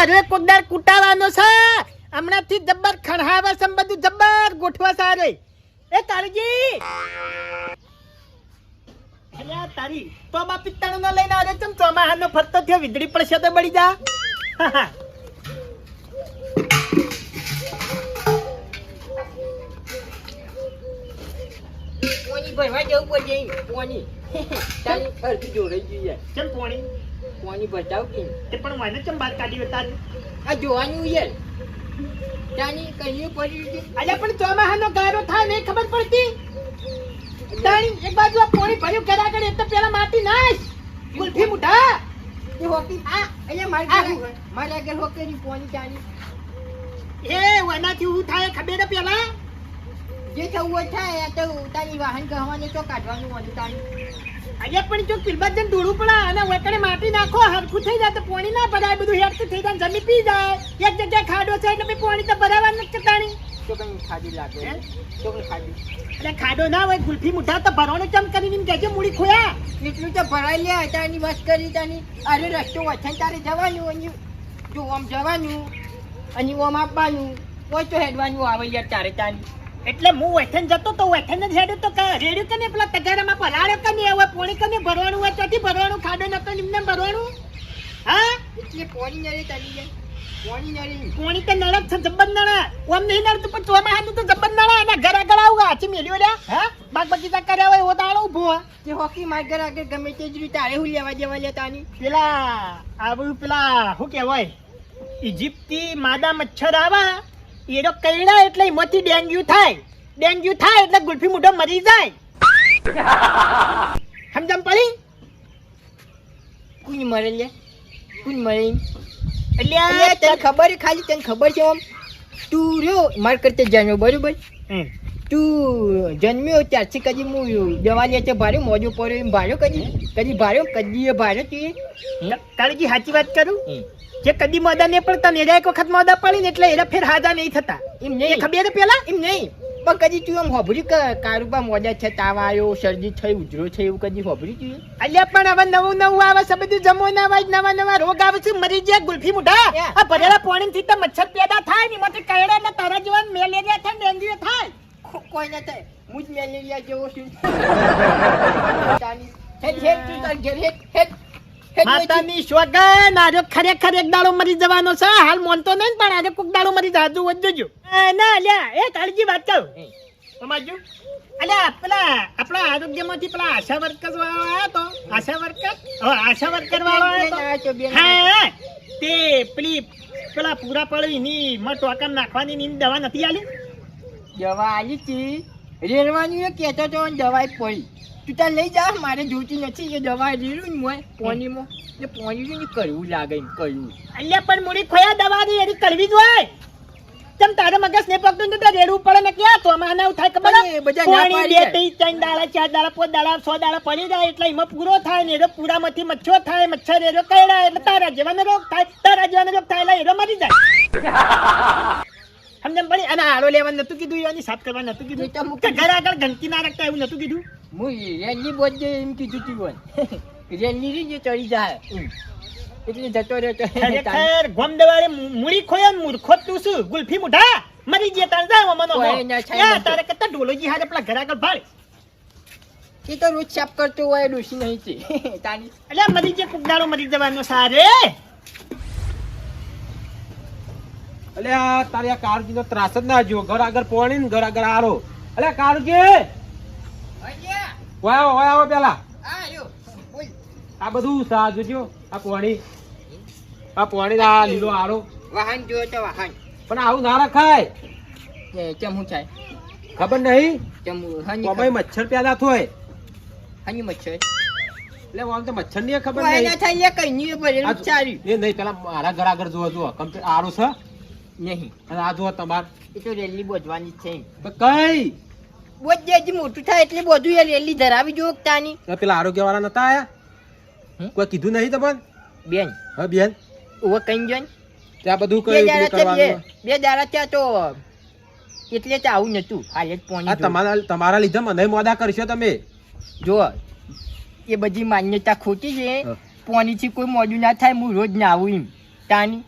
અરે કોદાર કુટાવાનો છે. હમણાંથી જબ્બર ખણહાવા છે બધું જબ્બર ગોઠવા સારે એ અલ્યા તારી તો બા પિત્તાણું નો લઈને આવે ચમ ચોમાહાનો ફરતો થયો વીજળી પડશે તો બળી જા. પોણી ભરવા જવું પડશે પોણી. તારી અડધી જોડાઈ જોઈએ. ચમ પોણી? પોણી બતાવ કે તે પણ મને ચમ બાદ કાઢી હતા? આ જોવાનું યાર તાની કહીએ પડી અલ્યા પણ ચોમાહાનો ગારો થાય નહીં ખબર પડતી? તાણી એક બાજુ આ પોણી ભર્યું કરે એ તો પેલા માટી નાશ. ગુલફી મુઢા. એ હોકી આ અહીંયા મારી મારી આગળ હોકેરી પોણી ચાની એ વનાથી હું થાય ખબર પેલા? જે થવું થાય તો તારી વાહન ગહવાને તો કાઢવાનું હતું તાની અહીંયા પણ જો પિલબાદ જન ઢોળું પડે અને વકડે માટી નાખો હરખું થઈ જાય તો પાણી ના ભરાય બધું હેડતું થઈ જાય જમી પી જાય. એક જગ્યાએ ખાડો છે એટલે પાણી તો ભરાવા નથી તાણી તો કઈ ખાધી લાગે? તો કઈ ખાધી એટલે ખાડો ના હોય ગુલ્ફી મુઠા તો ભરવાનું ચમ કરીને કહેજો મૂડી ખોયા? એટલું તો ભરાઈ લે તાની બસ કરી તાની અરે રસ્તો વચ્ચે તારે જવાનું અને જો આમ જવાનું અને ઓમ આપવાનું કોઈ તો હેડવાનું આવે યાર તારે તાની એટલે હું વૈથન જતો તો વૈથન જ હેડ્યું તો કા રેડ્યું કે નહીં? પેલા તગારામાં પલાળ્યો કે નહીં? હવે પોણી કે નહીં ભરવાનું હોય ત્યાંથી ભરવાનું? ખાડો નતો એમને ભરવાનું? હા? એટલે પોણી નળી તારી જાય. પોણી તો નળક છે જબ્બર નળે. ઓમ નહીં નળતું પણ ચોમાહાનું તો જબ્બર નળે એના ઘર આગળ આવું લ્યા. હા? બાગ બગીચા કર્યા હોય એવો દાડો ઊભો તે હોકી માર ઘર આગળ ગમે તે જ રીતે તારે હું લેવા જવા લે તાની? પેલા આવું પેલા શું કહેવાય? ઇજિપ્તી માદા મચ્છર આવા. એનો કઈડા એટલે એમાંથી ડેન્ગ્યુ થાય. ડેન્ગ્યુ થાય એટલે ગુલ્ફી મુઢો મરી જાય. સમજમ પડી? કુኝ મરે લે. કુኝ મરે એટલે તને ખબર છે ખાલી તને ખબર છે આમ? તું રહ્યો માર કરતે જન્મ્યો બરોબર? તું જન્મ્યો ત્યારથી કદી હું દવા લે છે ભાર્યો મોજો પડ્યો એમ ભાર્યો કદી? કદી ભાર્યો કદી એ ભાર્યો તું? તારી સાચી વાત કરું? જે કદી મોદા ને પડતા ને એક વખત મોદા પડી ને એટલે એના ફેર હાજા નહીં થતા. એમ નહીં ખબર પેલા? એમ નહીં. પણ કદી તું આમ હોભરી કારુબા મોજા છે તાવ આવ્યો શરદી થઈ ઉધરો છે એવું કદી હોભરી તું? અલ્યા પણ હવે નવું નવું આવે છે બધું જમો ના આવે નવા નવા રોગ આવે છે મરી જાય ગુલ્ફી મુઢા. આ ભરેલા પાણી થી તો મચ્છર પેદા થાય ને એમાંથી કરડે ને તારા જેવા મેલેરિયા થાય ડેન્ગ્યુ થાય. કોઈ ના થાય. હું જ મેલેરિયા જેવો છું. હેડ હેડ તું તાર ઘેર હેડ હેડ હેડ. માતાની સોગન આજે ખરેખર એક દાડો મરી જવાનો છે. હાલ મોનતો નહીં પણ આજે કોક દાડો મરી જાજુ વધજો ના અલ્યા એ કાળજી વાત કહું એ, સમજ્યું? અલ્યા પેલા આપણા આરોગ્યમાંથી પેલા આશા વર્કર વાળો આવ્યો તો. આશા વર્કર? આશા વર્કર વાળો આવ્યો હા તે પેલી પેલા પૂરા પડી ની માં ટોકન નાખવાની ની દવા નથી આલી? દવા આલી હતી રેડવાનું એ કહેતો તો અને દવા પડી. તું તાર લઈ જા મારે જોતી નથી એ દવા લીધું ને મોય પોનીમાં એ પોની ને કરવું લાગે એમ કરવું અલ્યા પણ મૂડી ખોયા દવા દે એની કરવી જ હોય. તમ તારે મગજ ને પકડું તો રેડવું પડે ને ક્યાં? તો આમાં આના થાય ખબર? એ બધા પાણી બે ત્રણ ત્રણ દાડા ચાર દાડા પાંચ દાડા સો દાડા પડી જાય એટલે એમાં પૂરો થાય ને એનો પૂરામાંથી મચ્છર થાય મચ્છર એરો કયડા એટલે તારા જેવાનો રોગ થાય તારા જેવાનો રોગ થાય એટલે એરો મરી જાય. સમજમ પડી? અને આડો લેવાનું નતું કીધું એની સાફ કરવા નતું કીધું. મુક- ઘર આગળ ઘંટી ના રાખતા એવું નતું કીધું? હું રેલી એમ કીધું તું હોય રેલી રી જે ચડી જાય. એટલે જતો રહ્યો ખરેખર ગોમ દવારે મૂડી ખોયા મૂર્ખો તું શું? ગુલ્ફી મુઢા? મરી ગયા તાર જાવ મનો યા તારે કે ઢોલોજી હારે પેલા ઘર આગળ ભાળે. એ તો રોજ છાપ કરતો હોય ડોસી નહીં છે. તાની એટલે મરી જે કુકડાળો મરી જવાનો સારે. અલે આ તારી આ કાળજી નો ત્રાસ જ ના જો ઘર આગળ પોણી ને ઘર આગળ આરો અલે કાળજી! વાય આવો વાય આવો પેલા આ બધું સા જોજો આ પાણી. આ પાણી આ લીલો આરો વાહન જોયો તો વાહન. પણ આવું ના રખાય. એ કેમ હું થાય? ખબર નહીં? કેમ હની કોમાઈ મચ્છર પેદા થોય. હની મચ્છર. એટલે આમ તો મચ્છરની ખબર ના નહીં. થાય લે કઈ નહીં આ ભરેલું એ નહીં પેલા મારા ઘર આગળ જોવો જુઓ. કમ્પ્લીટ આરો છે. નહીં. અને આ જુઓ તમાર. એ તો રેલી બોજવાની છે કઈ? બોધ જે મોટું થાય એટલે બધું એ રેલી ધરાવી જો તાની પેલા આરોગ્ય વાળા નતા આયા? કોઈ કીધું નહીં તમને? બેન. હા બેન. ઓ કઈ જોન ત્યાં બધું કઈ કરવાનું? બે દાડા ત્યાં તો એટલે તો આવું નતું. હાલે જ પોણી તમારા તમારા લીધે મને મોદા કરશો તમે. જો એ બધી માન્યતા ખોટી છે. પોણીથી કોઈ મોડું ના થાય હું રોજ નાવું એમ. તાની.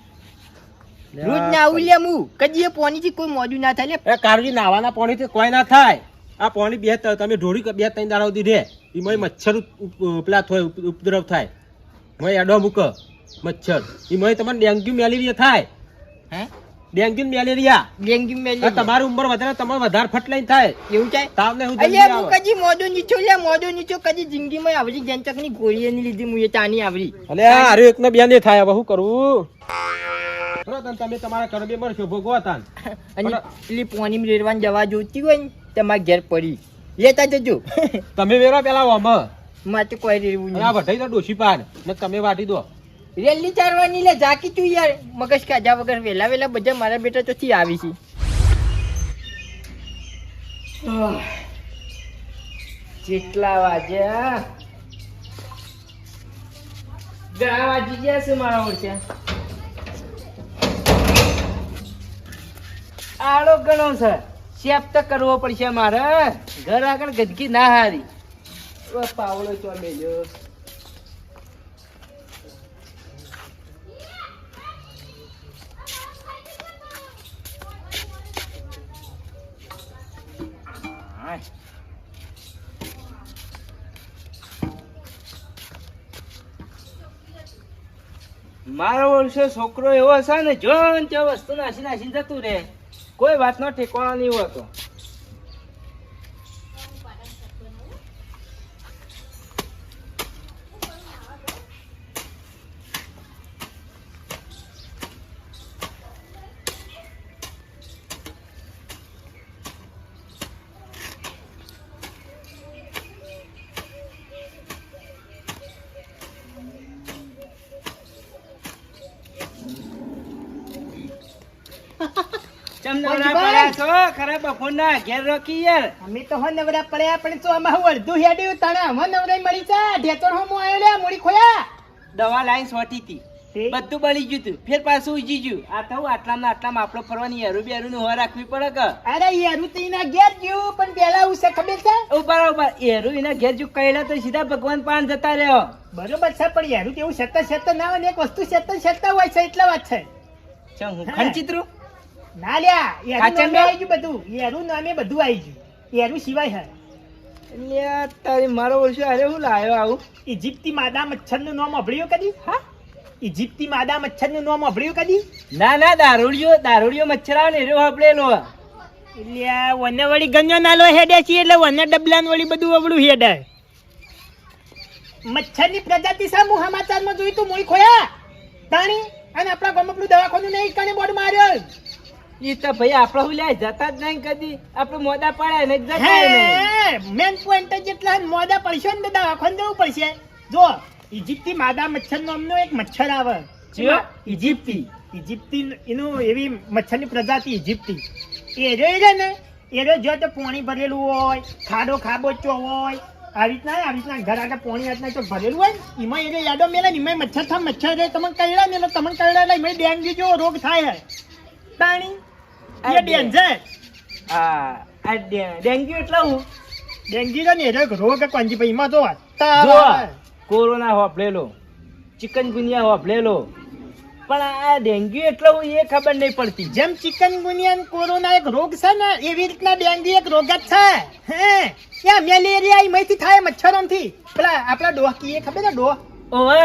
રોજ ના આવું લે હું. કદી એ પોણીથી કોઈ મોડું ના થાય લે. એ કારજી નાવાના પાણીથી કોઈ ના થાય. આ પાણી બે તમે ઢોળી બે ત્રણ દાડા સુધી રહે એમાં મચ્છર ઉપ- ઉપ- પેલા થાય ઉપદ્રવ થાય. એમાં એડો મૂક મચ્છર. એમાં તમને ડેન્ગ્યુ મેલેરિયા થાય. હે? Dengue malaria. Dengue malaria. તમારી ઉંમર વધારે તમારે વધારે ફટલાઈ થાય. એવું છે તાવ ને હું અલ્યા હું કદી મોઢો નીચો લે મોઢો નીચો કદી જિંદગીમાં આવડી ની ગોળી ની લીધી હું ચાની આવરી આવડી. અલે હારે એક ને બે ને થાય હવે કરવું બરો તમે તમારા કરબે મળશો ભોગવો તાન. અને પેલી પોની રેડવાની જવા જોઈતી હોય ને તમારા ઘેર પડી. લેતા જજો. તમે વેરો પેલા ઓમ. મારે કોઈ રેવું નહીં. આ વઢાઈ તો ડોશી પાડ ને તમે વાટી દો. રેલી ચારવાની લે ઝાકી તું યાર. મગજ કાજા વગર વેલા વેલા બધા મારા બેટા તો થી આવી છે. જેટલા વાગ્યા ગયા વાગી ગયા છે મારા ઓળખ્યા આડો ગણો છે. શેપ તો કરવો પડશે મારે. ઘર આગળ ગદકી ના હારી. પાવડો ચો મેલ્યો. મારો વર્ષે છોકરો એવો હશે ને જો વસ્તુ નાસી નાસી જતું રહે. કોઈ વાતનો ઠેકાણો નહીં હોતો. ચમ નવરા પડ્યા છો? ખરા બપોરના ઘેર રોકી યાર. અમે તો હો નવરા પડ્યા પણ તો આમાં અડધું હેડ્યું તને અમે નવરાઈ મળી જા. ઢેતોર હું આવ્યો લે મોડી ખોયા. દવા લાઈન સોટી હતી બધું બળી ગયું તું. ફેર પાછું ઉજી ગયું. આ તો આટલામાં આટલામાં આપણો ફરવાની હેરું બેરું હવા રાખવી પડે કે? અરે હેરું તો એના ઘેર ગયું પણ પેલા ઉસે ખબર છે? ઉપર ઉપર હેરું એના ઘેર જો કહેલા તો સીધા ભગવાન પાન જતા રહ્યો. બરોબર છે પણ હેરું કેવું સતત સતત ના હોય એક વસ્તુ સતત સતત હોય છે એટલા વાત છે. હું ખંચિત્રું ના લ્યા કાચંડો? નામે આવી ગયું બધું. યારું નામે બધું આવી ગયું. યારું સિવાય હા. લ્યા, તારી મારો વર્ષો અરે હું લાયો આવું? ઇજિપ્તી માદા મચ્છરનું નામ અભળ્યું કદી? હા? ઇજિપ્તી માદા મચ્છરનું નામ અભળ્યું કદી? ના ના દારૂડિયો દારૂડિયો મચ્છર આવે ને એરો અભળેલો એટલે વને વળી ગંજો નાલો હેડે છે એટલે વને ડબલાન વળી બધું અવળું હેડે. મચ્છરની પ્રજાતિ સા હું સમાચારમાં જોયું તું મોઈ ખોયા તાણી અને આપણા પેલું દવાખાનું નહીં કાને બોર્ડ માર્યો. તો ભાઈ આપણે હું લ્યા જતા જ નહીં કદી. આપણે મોદા પડે ને જતા નહીં. મેન પોઈન્ટ જેટલા મોદા પડશે ને તો આખો જવું પડશે. જો ઇજિપ્તી માદા મચ્છર નામનો એક મચ્છર આવે? ઇજિપ્તી ઇજિપ્તી એનું એવી મચ્છરની પ્રજાતિ ઇજિપ્તી એ રે ને એ રહ્યો જો તો પાણી ભરેલું હોય ખાડો ખાબોચો હોય આવી રીતના આવી રીતના ઘર આગળ પોણી રીતના તો ભરેલું હોય એમાં એને યાદો મેલે ને એમાં મચ્છર થાય મચ્છર રે તમને કઈડા ને તમને એટલે એમાં ડેન્ગ્યુ જેવો રોગ થાય પાણી એ ડેન્જર. હા આ ડેન્ગ્યુ એટલે ડેન્ગ્યુ ને રોગ કોંજી ભાઈ? એમાં જો તાવ જો આવે. કોરોના હોપલેલો ચિકન ગુનિયા પણ આ ડેન્ગ્યુ એટલે હું એ ખબર નહીં પડતી. જેમ ચિકન ગુનિયા કોરોના એક રોગ છે ને એવી રીતના ડેન્ગ્યુ એક રોગ જ છે. હે? યા મેલેરિયા એમાંથી થાય મચ્છરોથી? પેલા આપણા ડોહ કીએ ખબર ને ડોહ? ઓવે.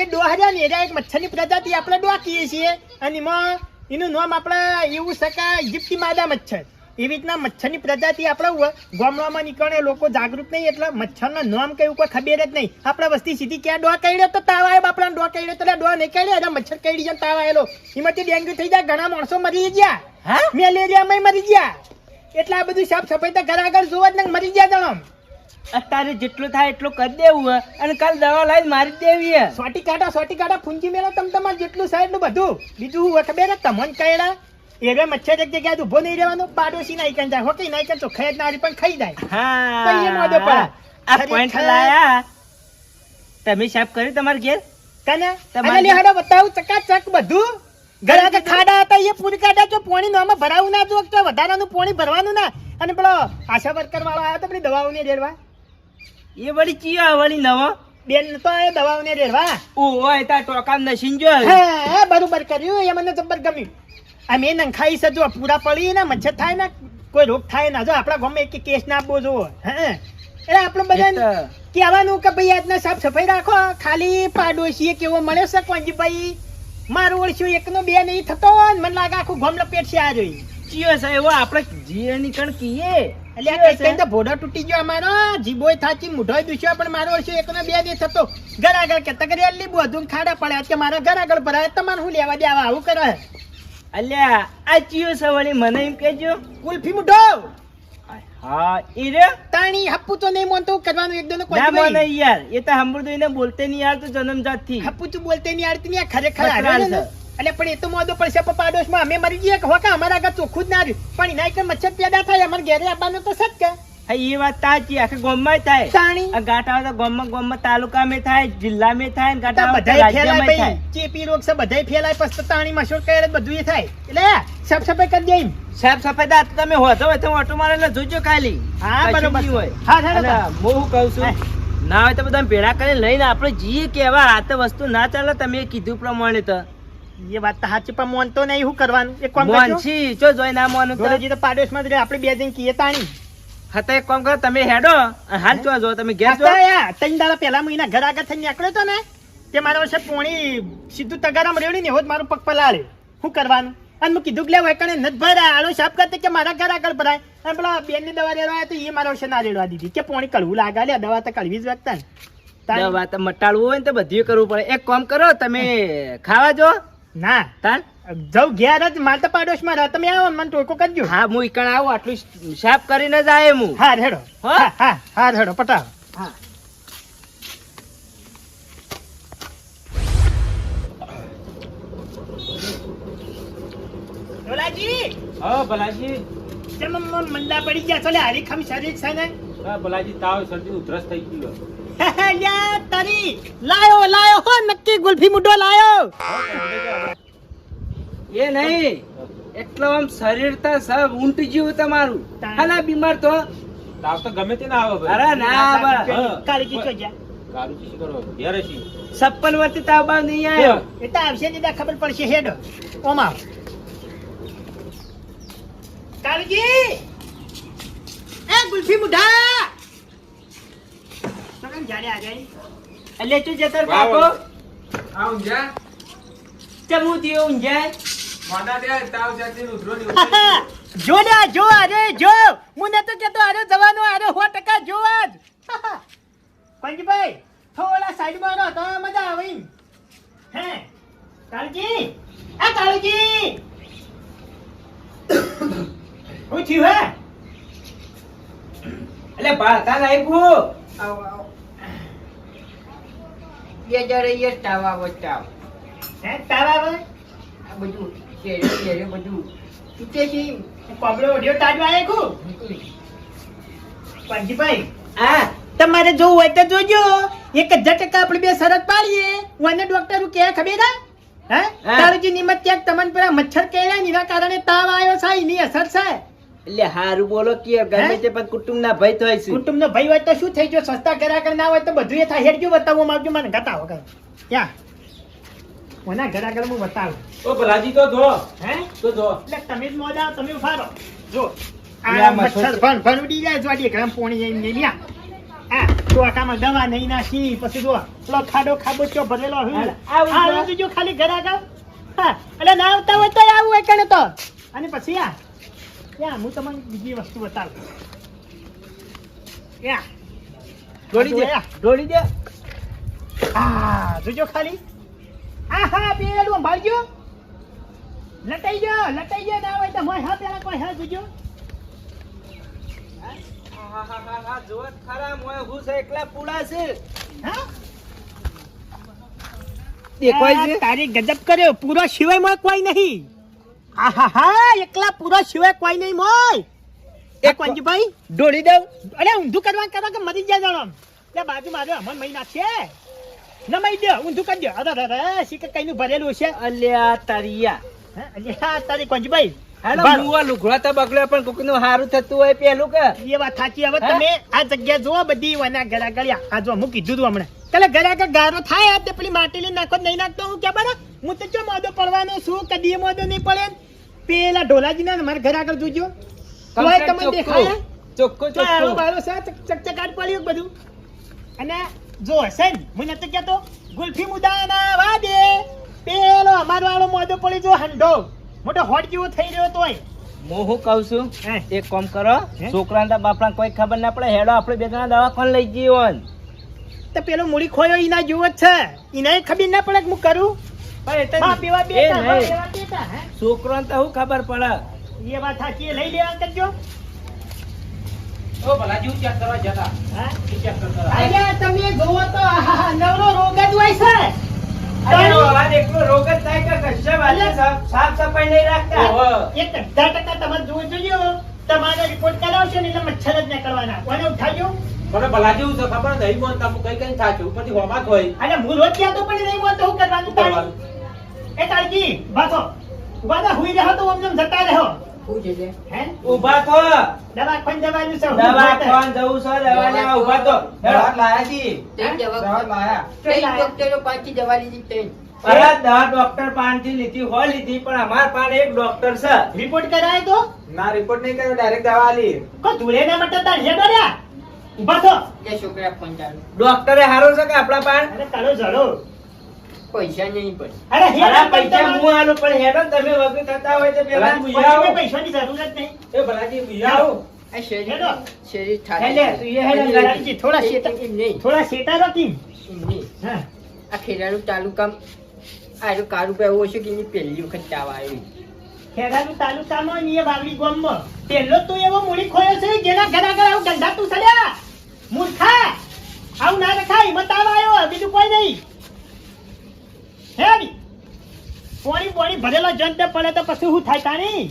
એ ડોહ ને એક મચ્છરની પ્રજાતિ આપણે ડોહ કીએ છીએ. અને એમાં એનું નામ આપણે એવું છે કે ઇજિપ્તી માદા મચ્છર. એવી રીતના મચ્છરની પ્રજાતિ આપણે ગામડામાં નીકળે લોકો જાગૃત નહીં એટલે મચ્છરના નામ કયું કોઈ ખબર જ નહીં. આપણે વસ્તી સીધી ક્યાં ડો કહીડ્યો તો તાવ આવ્યો બાપડા ડો કહીડ્યો તો ડો નહીં કહીડ્યો એટલે મચ્છર કહીડી જાય તાવ આવેલો. એમાંથી ડેન્ગ્યુ થઈ જાય ઘણા માણસો મરી ગયા. હા? મેલેરિયામાં મરી ગયા. એટલે આ બધું સાફ સફાઈ તો ઘર આગળ જોવા જ મરી ગયા જણમ. અત્યારે જેટલું થાય એટલું કરી દેવું હે. અને કાલ દવા લાવીને મારી દેવી હે. સોટી કાઢા સોટી કાઢા ફૂંજી મેળો તમ તમારે જેટલું સાહેબનું બધું. બીજું હું ખબર તમને કહેડા. એવે મચ્છર એક જગ્યાએ ઊભો નહીં રહેવાનો પાડોશી નાઈ ઈકન જાય. હોકી નાઈ ઈકન તો ખાઈ જ ના પણ ખાઈ જાય. હા. મોઢે પડે. આ પોઈન્ટ લાયા. તમે સાફ કર્યું તમાર ઘેર? કને તમારે- લે હડો બતાવું ચકાચક બધું. ઘર આગળ ખાડા હતા એ પૂરી કાઢા છો પોણી નોમાં ભરાવું ના જો તો વધારાનું પોણી ભરવાનું ના. અને પેલો આશા વર્કર વાળો આવ્યો તો પેલી દવાઓ રેડવા. એ વળી ચિયા વળી નવા? બેન તો એ દવાઓને રેડવા. એ તાર ટોકામ નસીન જો હા બરોબર કર્યું એ મને જબર ગમ્યું. આ મેં નંખાઈ છે જો પૂરા પડી ને મચ્છર થાય ને કોઈ રોગ થાય ના. જો આપણા ગામમાં એક કેસ ના આપવો જો હે એટલે આપણે બધા કહેવાનું કે ભાઈ આજના સાફ સફાઈ રાખો. ખાલી પાડોશીએ કેવો મળે છે કોંજીભાઈ મારું ઓળખ્યું એકનો બે નહીં થતો ને મને લાગે આખું ગામ લપેટ છે આ જોઈ ચિયો સાહેબ આપણે જીએની કણ કીએ. એટલે આ કઈ કઈ તો ભોડો તૂટી ગયો અમારો. જીભોય થાચી મૂઢોય દુશ્યો પણ મારો ઓળખ્યું એકનો બે દે થતો. ઘર આગળ કે તગરી આટલી બધું ખાડા પડ્યા કે મારા ઘર આગળ ભરાય તમારે હું લેવા દેવા? આવું કરે અલ્યા આ ચિયો સવાળી મને એમ કહેજો. કુલ્ફી મૂઢો! હા ઈ રે. તાણી હપ્પુ તો નહીં મોનતો કરવાનું એકદમ ના મને યાર એ તો એને બોલતે નહીં યાર તો જન્મજાતથી હપ્પુ તું બોલતે નહીં યાર આ ખરેખર ને. છે. એટલે પણ એ તો મોદો પડશે પાડોશમાં અમે મરી જઈએ કે અમારા આગળ ચોખ્ખું જ ના રહ્યું. પણ એના કે મચ્છર પેદા થાય અમારે ઘેરે આવવાનું તો સત કે. એ વાત તાજી આખા ગોમમાં થાય. તાણી ગાંઠા તો ગોમમાં ગોમમાં તાલુકા તાલુકામાં થાય જિલ્લામાં થાય ને ગાંઠા બધા ફેલાય ભાઈ. ચેપી રોગ છે બધા ફેલાય પછી તાણી મશોર કરે બધું એ થાય. એટલે સાફ સફાઈ કરી દે સાફ સફાઈ સફેદ તમે હોતો હોય તો ઓટો મારે એટલે જોજો ખાલી. હા બરોબર હોય. હા હા હું કહું છું? ના હોય તો બધા ભેળા કરીને લઈને આપણે જઈએ કેવા આ તો વસ્તુ ના ચાલે તમે કીધું પ્રમાણે તો. એ વાત તો સાચી પણ મોનતો નહીં શું કરવાનું? એક કામ મોનસી જો જોઈ ના મોનું તો ધોળેજી તો પાડોશમાં જ આપણે બે જણ કીએ તાણી. હા એક કામ કરો તમે હેડો. હાલ જો જો તમે ઘેર જો. ત્રણ દાડા પહેલા હું એના ઘર આગળ થઈને નીકળ્યો હતો ને તે મારા વર્ષે પોણી સીધું તગારામાં રેવડી ને એવો મારું પગ પલાળે. શું કરવાનું? અને મેં કીધું કે વૈકણે નથી ભરાય આળો સાફ કરતા કે મારા ઘર આગળ ભરાય. અને પેલા બેનની દવા રેડવા તો એ મારા વર્ષે ના રેડવા દીધી. કે પોણી કડવું લાગે લે દવા તો કડવી જ વાગતા ને દવા તો મટાડવું હોય ને તો બધું કરવું પડે. એક કામ કરો તમે ખાવા જો. ના. તાન? જવ ઘેર જ માર તો પાડોશમાં રહે. તમે આવો મને ટોકો કરજો. હા હું ઈકણ આવું આટલું સાફ કરીને જ આવે હું. હા રેડો હા? હા હા રેડો પટાવ. હા. ભલાજી હા ભલાજી. મંદા પડી ગયા. છો હારી ખમ શરીર છે ને? હા ભલાજી તાવ શરદી ઉધરસ થઈ ગયું તારી. લાયો લાયો હો નક્કી ગુલ્ફી મુડો લાયો. એ નહીં એટલો આમ શરીર તો સબ ઊંટી જીવ તમારું. હાલા બીમાર તો. તાવ તો ગમે તે ના આવે અરે ના બા. કાળી છો જા. કરો તાવ નહીં એ તો આવશે ને ખબર પડશે હેડો. ઓમાં કાળજી! એ ગુલ્ફી મુઢા! જાડે આ જાય એટલે તું જતર કાકો. આ ઊંઝા? ચમ તાવ ઉધરો ને જો લ્યા જો અરે જો. હું તો કેતો અરે જવાનો અરે સો ટકા જો આજ. પંજભાઈ થોડા સાઈડમાં રહો તો મજા આવે. હે કાળજી હું થયું હે? એટલે ભારતા લાગ્યું આવો આવો. બે હજાર અહીંયા તાવા આવો તાવા. હે આ બધું શેરે શેરે બધું. એમ. કોબળો ઓઢિયો તાજવા આવે કુ? પંજીભાઈ હા તમારે જોવું હોય તો જોજો. એક હજાર ટકા આપણે બે શરત પાડીએ. અને ડોક્ટર કે ખબર હે? હે? જે તારુજી નિમત ક્યાંક તમને પેલા મચ્છર કેળ્યા ને એના કારણે તાવ આવ્યો છે એની અસર છે. એટલે હારું બોલો કે ગમે તે પણ કુટુંબ ના ભય થાય છે કુટુંબ નો ભાઈ હોય તો શું થઈ ગયો? સસ્તા કર્યા કર ના હોય તો બધું એ થાય હેડજો બતાવો આવજો મને બતાવો કઈ ક્યાં? કોના ઘર આગળ હું બતાવું? ઓ ભલાજી તો ધો હે? તો ધો એટલે તમે જ મોજા તમે ઉફારો જો આ મચ્છર ભણ ભણ ઉડી જાય જો ગ્રામ પોણી જઈને લઈ લ્યા. આ તો આકામાં દવા નહીં નાખી પછી જો પેલો ખાડો ખાબો ચો ભરેલો હોય. આ જો. ખાલી ઘર આગળ હા એટલે ના આવતા હોય તો આવું હોય કણે તો. અને પછી આ? યા હું તમને બીજી વસ્તુ બતાવું. યા. દોડી દે દોડી દે. હા જોજો ખાલી. આ હા પેલું સંભાળજો લટાઈ ગયો લટાઈ ગયો ના હોય તો મોય હા પેલા કોઈ હા જોજો. જોત ખરા મોય હું છે એકલા પૂળા છે. હા? દેખાય છે? તારી ગજબ કર્યો. પૂરો સિવાયમાં કોઈ નહીં. આ હા હા એકલા પૂરો સિવાય કોઈ નહીં મોય. એક- કોંજીભાઈ દોડી દઉં. અરે ઊંધું કરવા કરો કે મરી જાય જાણો. એટલે બાજુ મારે અમન મહિના છે. નમાઈ દે ઊંધું કરી દે અરે અરે શીખ કઈ ભરેલું છે. અલ્યા તરિયા? અલ્યા તારી કોંજીભાઈ હાલો ઊભા રહો. મુવા લુગડા તો બગડ્યો પણ કોકનું થતું હોય પેલું કે? એ હવે તમે આ જગ્યા જુઓ બધી વના આ જો હું કીધું તું હમણાં. કલે ઘરે ગારો થાય આ પેલી માટી નાખો નહીં નાખતો હું? કે બરા હું તો ચો મોદો પડવાનો શું કદી એ મોદો નહીં પડે? પેલા ઢોલાજી ના મારા ઘર આગળ જોજો. કોઈ તમને દેખાય? ચોખ્ખું આરો બારો છે ચક- ચકચકાટ પડ્યું બધું. અને જો હશે ને હું નતો કહેતો ગુલ્ફી મુદાના વાદે પેલો અમાર વાળો મોદો પડી જો હંડો મોટો હોટ જેવો થઈ રહ્યો તોય. હું શું કહું છું? એક કામ કરો? છોકરાના બાપડા કોઈ ખબર ના પડે હેડો આપણે બે જણા દવાખાને લઈ જઈએ તો પેલો મૂડી ખોયો ઈના જેવો જ છે. એને ખબર ના પડે કે હું કરું? એ તો હે? છોકરાને તો શું ખબર પડે? એ વાત સાચી લઈ લેવા કરજો. હું? હા તમે જોવો તો નવરો રોગ જ હોય છે. અરે અવાજ એકલો રોગ જ થાય કે કશે વાતે સાફ સાફ સફાઈ નહીં રાખતા. ઓહો. ટકા તમારે જોવું જોઈએ તમારે રિપોર્ટ કરાવશો ને એટલે મચ્છર જ ના કરવાના. કોને ઉઠાડ્યો? મને ભલાજી હું ખબર નહીં. મોન તમે કઈ કઈ થાશે પછી હોમાત હોય અને હું રોજ ત્યાં તો પણ નહીં બોલતો હું કરવાનું એ તાળકી બાથો ઊભા હુઈ રહો તો ઓમ જતા રહો. હે ઊભા થો. દવા ખોન જવાનું છે દવા ખાવા જવું છે દવા લેવા ઊભા તો હેડો. લાયા કી દવા દવા લાયા. કઈ ડોક્ટરો પાંચી દવા લીધી તે અરે દવા ડોક્ટર પાનથી લીધી હો લીધી પણ અમાર પાન એક ડોક્ટર છે. રિપોર્ટ કરાય તો? ના રિપોર્ટ નહીં કર્યો ડાયરેક્ટ દવા લી કો ધૂળે ના મટતા તાર હેડો રહ્યા ઊભા થો. એ છોકરા ફોન ચાલુ. ડોક્ટરે હારો છે કે આપડા પાન? અરે તારો ઝડો. પૈસા નહીં પડે. અરે પૈસા હું આલો પણ હેડો તમે વગર થતા હોય તો પેલા આવો. પૈસાની જરૂર જ નહીં. એ ભલાજી બીજા આવો. આ શરીર હેડો. શરીર હેલે, તું એ હેલે, થાય લાલજી, થોડા શેતા એમ નહીં. થોડા શેતા રહો કેમ એમ નહીં. હા. આ ખેરાનું તાલુકા આ કારું પે એવું કે એની પહેલી વખત ચાવા આવી. ખેડાનું તાલુકામાં ને એ વાવડી ગામમાં. પેલો તું એવો મૂળી ખોયો છે જેના ઘર આવું ગંધા તું સડ્યા. મૂર્ખા! આવું ના રખાય મત આવ આવ્યો બીજું કોઈ નહીં. હેડી પોણી પોણી ભરેલા જંતે પડે તો પછી શું થાય તાણી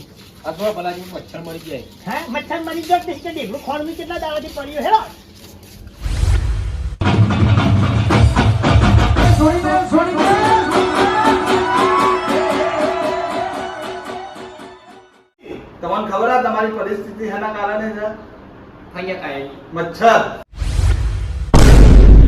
અથવા ભલાજી મચ્છર મળી જાય. હે મચ્છર મરી જાય તે કે દેખલું ખોળનું કેટલા દાવાથી પડ્યું હેલો? તમને ખબર આ તમારી પરિસ્થિતિ એના કારણે છે? અહીંયા કાંઈ. મચ્છર.